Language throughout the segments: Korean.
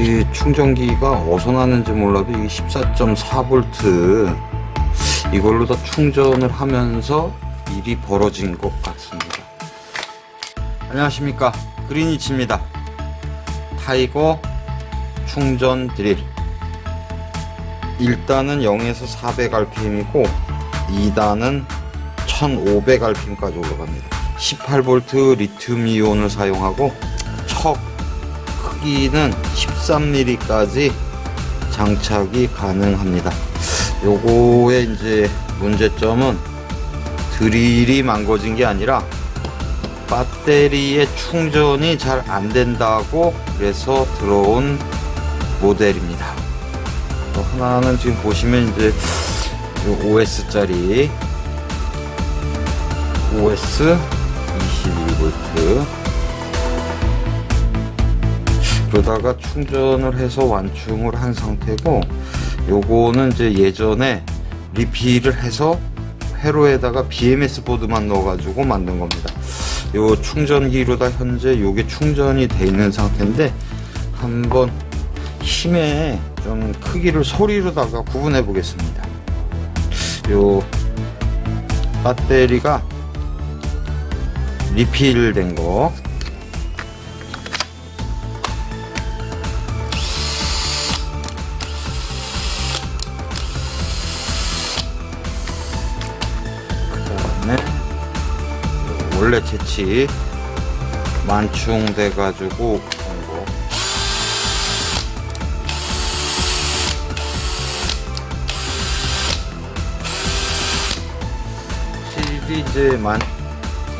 이 충전기가 어디서 나는지 몰라도 이게 14.4V 이걸로 다 충전을 하면서 일이 벌어진 것 같습니다. 안녕하십니까 그린이치입니다. 타이거 충전 드릴 1단은 0에서 400rpm이고 2단은 1500rpm까지 올라갑니다. 18V 리튬 이온을 사용하고 척 크기는 13mm까지 장착이 가능합니다. 요거의 이제 문제점은 드릴이 망가진 게 아니라 배터리의 충전이 잘 안 된다고 그래서 들어온 모델입니다. 또 하나는 지금 보시면 이제 OS 짜리 OS 22V 그러다가 충전을 해서 완충을 한 상태고 요거는 이제 예전에 리필을 해서 회로에다가 BMS 보드만 넣어가지고 만든 겁니다. 요 충전기로다 현재 요게 충전이 돼 있는 상태인데 한번 힘의 좀 크기를 소리로다가 구분해 보겠습니다. 요 배터리가 리필된 거 원래 채치 만충돼 가지고 온 거. 확실히 이제 만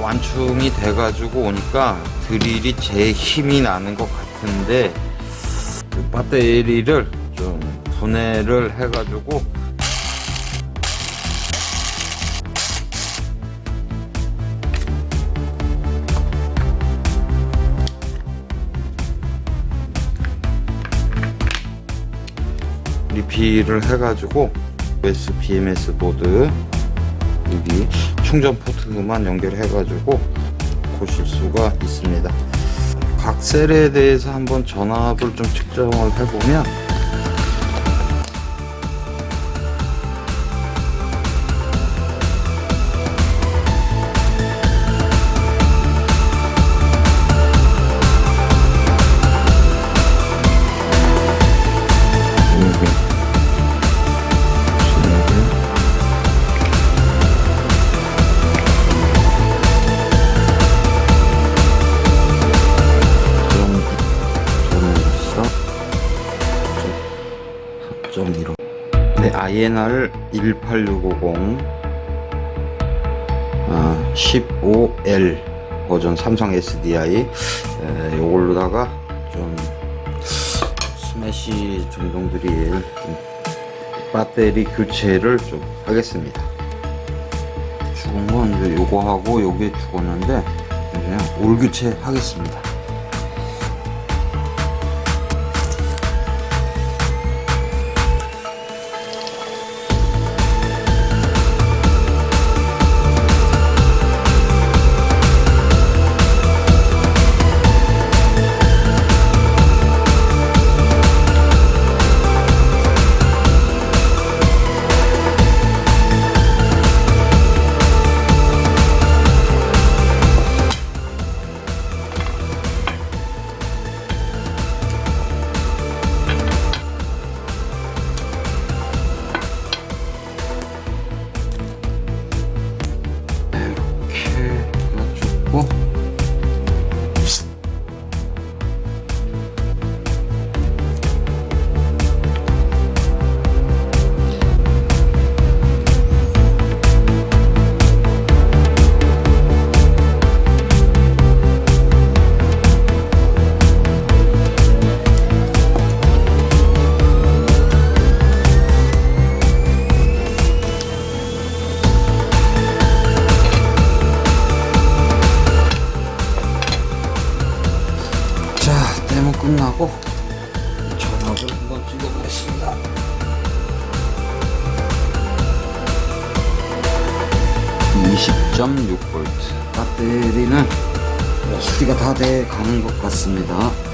완충이 돼 가지고 오니까 드릴이 제 힘이 나는 것 같은데 그 배터리를 좀 분해를 해 가지고 리필을 해가지고 US BMS 보드 여기 충전 포트만 연결해가지고 보실 수가 있습니다. 각 셀에 대해서 한번 전압을 좀 측정을 해보면 INR 18650 아, 15L 버전 삼성 SDI 에, 요걸로다가 좀 스매시 전동 드릴 좀 배터리 교체를 좀 하겠습니다. 죽은 건 요거하고 요게 죽었는데 그냥 올 교체 하겠습니다. 자, 데모 끝나고 전압을 한번 찍어보겠습니다. (20.6V) 배터리는 수리가 다 돼 가는 것 같습니다.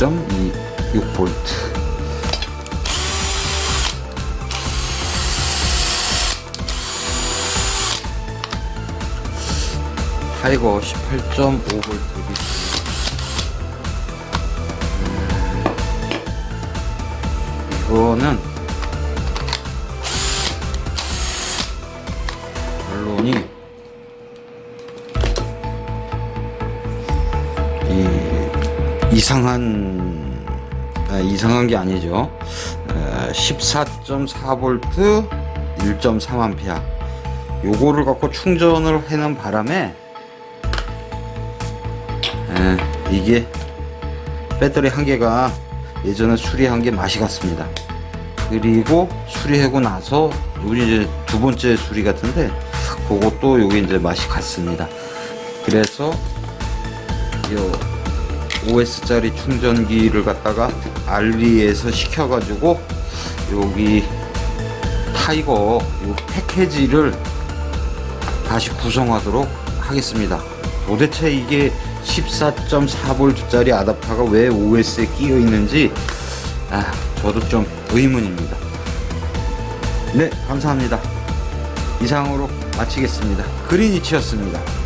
6.26V 타이거 18.5V 이거는 이 이상한 아, 이상한 게 아니죠. 14.4V 1.3A 요거를 갖고 충전을 해놓은 바람에 에, 이게 배터리 한 개가 예전에 수리한 게 맛이 갔습니다. 그리고 수리하고 나서 여기 이제 두 번째 수리 같은데 그것도 여기 이제 맛이 갔습니다. 그래서 요 OS짜리 충전기를 갖다가 알리에서 시켜가지고 여기 타이거 요 패키지를 다시 구성하도록 하겠습니다. 도대체 이게 14.4V짜리 아답터가 왜 OS에 끼어 있는지 아, 저도 좀 의문입니다. 네, 감사합니다. 이상으로 마치겠습니다. 그린이치였습니다.